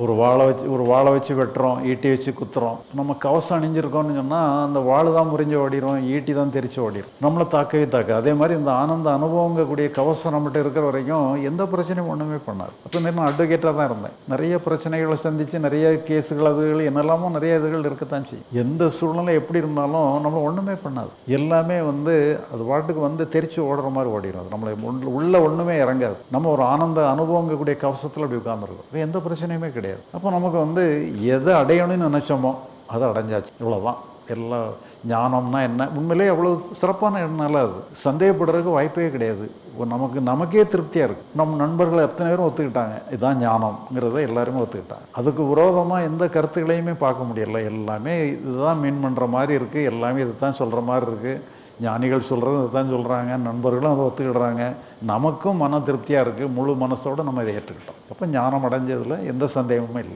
ஒரு வாழை வச்சு ஒரு வாழை வச்சு வெட்டுறோம் ஈட்டி வச்சு குத்துறோம். நம்ம கவசம் அணிஞ்சிருக்கோம்னு சொன்னால் அந்த வாள் தான் முறிஞ்சு ஓடிடும் ஈட்டி தான் தெரிச்சு ஓடிடும் நம்மளை தாக்கவே தாக்க அதே மாதிரி இந்த ஆனந்த அனுபவங்கக்கூடிய கவசம் நம்மகிட்ட இருக்கிற வரைக்கும் எந்த பிரச்சனையும் ஒன்றுமே பண்ணாது. அப்போ நான் அட்வொகேட்டாக தான் இருந்தேன். நிறைய பிரச்சனைகளை சந்தித்து நிறைய கேஸுகள் அதுகள் என்னெல்லாமோ நிறைய இதுகள் இருக்கத்தான் செய்யும். எந்த சூழ்நிலை எப்படி இருந்தாலும் நம்மளை ஒன்றுமே பண்ணாது. எல்லாமே வந்து அது பாட்டுக்கு வந்து தெரிச்சு ஓடுற மாதிரி ஓடிடும் அது நம்மளை உள்ள- ஒன்றுமே இறங்காது. நம்ம ஒரு ஆனந்த அனுபவங்கக்கூடிய கவசத்தில் அப்படி உட்காந்துருக்கோம் எந்த பிரச்சனையுமே கிடையாது. அப்போ நமக்கு வந்து எதை அடையணும்னு நினச்சோமோ அதை அடைஞ்சாச்சு. இவ்வளோதான் எல்லாம் ஞானம்னா என்ன? உண்மையிலே அவ்வளோ சிறப்பான எண்ணம் அது. சந்தேகப்படுறதுக்கு வாய்ப்பே கிடையாது. நமக்கு நமக்கே திருப்தியாக இருக்குது நம்ம நண்பர்களை எத்தனை பேரும் ஒத்துக்கிட்டாங்க. இதுதான் ஞானம்ங்கிறத எல்லாருமே ஒத்துக்கிட்டாங்க. அதுக்கு விரோதமாக எந்த கருத்துக்களையுமே பார்க்க முடியல. எல்லாமே இதுதான் மீன் பண்ணுற மாதிரி இருக்குது எல்லாமே இதுதான் சொல்கிற மாதிரி இருக்குது ஞானிகள் சொல்கிறது தான் சொல்கிறாங்க நண்பர்களும் அதை ஒத்துக்கிடுறாங்க. நமக்கும் மன திருப்தியாக இருக்குது முழு மனசோடு நம்ம இதை ஏற்றுக்கிட்டோம். அப்போ ஞானம் அடைஞ்சதில் எந்த சந்தேகமும் இல்லை.